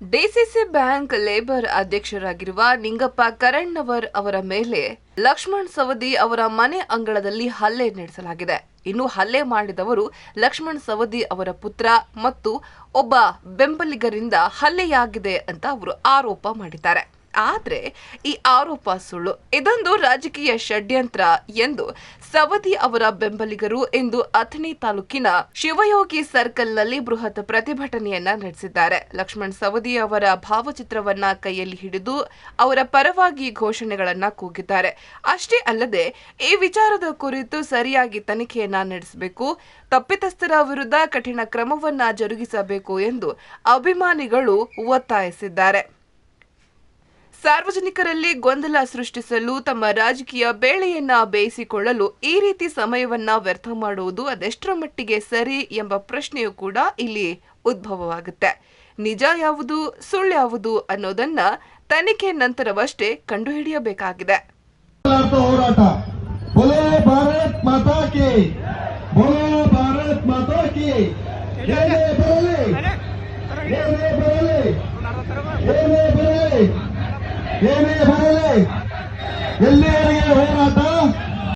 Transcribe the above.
DCC bank labour ಅಧ್ಯಕ್ಷರಾಗಿರುವ ನಿಂಗಪ್ಪ ಕರಣ್ಣವರ್ ಅವರ ಮೇಲೆ ಲಕ್ಷ್ಮಣ್ ಸವದಿ ಅವರ ಮನೆ ಅಂಗಳದಲ್ಲಿ ಹಲ್ಲೆ ನಡೆಸಲಾಗಿದೆ. ಇನ್ನು ಹಲ್ಲೆ ಮಾಡಿದವರು ಲಕ್ಷ್ಮಣ್ ಸವದಿ ಅವರ ಪುತ್ರ ಮತ್ತು ಒಬ್ಬ ಬೆಂಬಲಿಗರಿಂದ ಹಲ್ಲೆಯಾಗಿದೆ ಅಂತ ಅವರು ಆರೋಪ ಮಾಡಿದ್ದಾರೆ. ಆದ್ರೆ ಈ ಆರೋಪ ಸುಳ್ಳು. ಇದೊಂದು ರಾಜಕೀಯ ಷಡ್ಯಂತ್ರ ಎಂದು ಸವದಿ ಅವರ ಬೆಂಬಲಿಗರು ಇಂದು ಅಥಣಿ ತಾಲೂಕಿನ ಶಿವಯೋಗಿ ಸರ್ಕಲ್ನಲ್ಲಿ ಬೃಹತ್ ಪ್ರತಿಭಟನೆಯನ್ನ ನಡೆಸಿದ್ದಾರೆ. ಲಕ್ಷ್ಮಣ್ ಸವದಿ ಅವರ ಭಾವಚಿತ್ರವನ್ನ ಕೈಯಲ್ಲಿ ಹಿಡಿದು ಅವರ ಪರವಾಗಿ ಘೋಷಣೆಗಳನ್ನ ಕೂಗಿದ್ದಾರೆ. ಅಷ್ಟೇ ಅಲ್ಲದೆ ಈ ವಿಚಾರದ ಕುರಿತು ಸರಿಯಾಗಿ ತನಿಖೆಯನ್ನ ನಡೆಸಬೇಕು, ತಪ್ಪಿತಸ್ಥರ ವಿರುದ್ಧ ಕಠಿಣ ಕ್ರಮವನ್ನ ಜರುಗಿಸಬೇಕು ಎಂದು ಅಭಿಮಾನಿಗಳು ಒತ್ತಾಯಿಸಿದ್ದಾರೆ. ಸಾರ್ವಜನಿಕರಲ್ಲಿ ಗೊಂದಲ ಸೃಷ್ಟಿಸಲು ತಮ್ಮ ರಾಜಕೀಯ ಬೇಳೆಯನ್ನ ಬೇಯಿಸಿಕೊಳ್ಳಲು ಈ ರೀತಿ ಸಮಯವನ್ನ ವ್ಯರ್ಥ ಮಾಡುವುದು ಅದೆಷ್ಟರ ಮಟ್ಟಿಗೆ ಸರಿ ಎಂಬ ಪ್ರಶ್ನೆಯೂ ಕೂಡ ಇಲ್ಲಿ ಉದ್ಭವವಾಗುತ್ತೆ. ನಿಜ ಯಾವುದು, ಸುಳ್ಳು ಯಾವುದು ಅನ್ನೋದನ್ನ ತನಿಖೆ ನಂತರವಷ್ಟೇ ಕಂಡುಹಿಡಿಯಬೇಕಾಗಿದೆ. ಹೋರಾಟ. ಏನೇ ಬರಲಿ ಎಲ್ಲಿವರೆಗೆ ಹೋರಾಟ?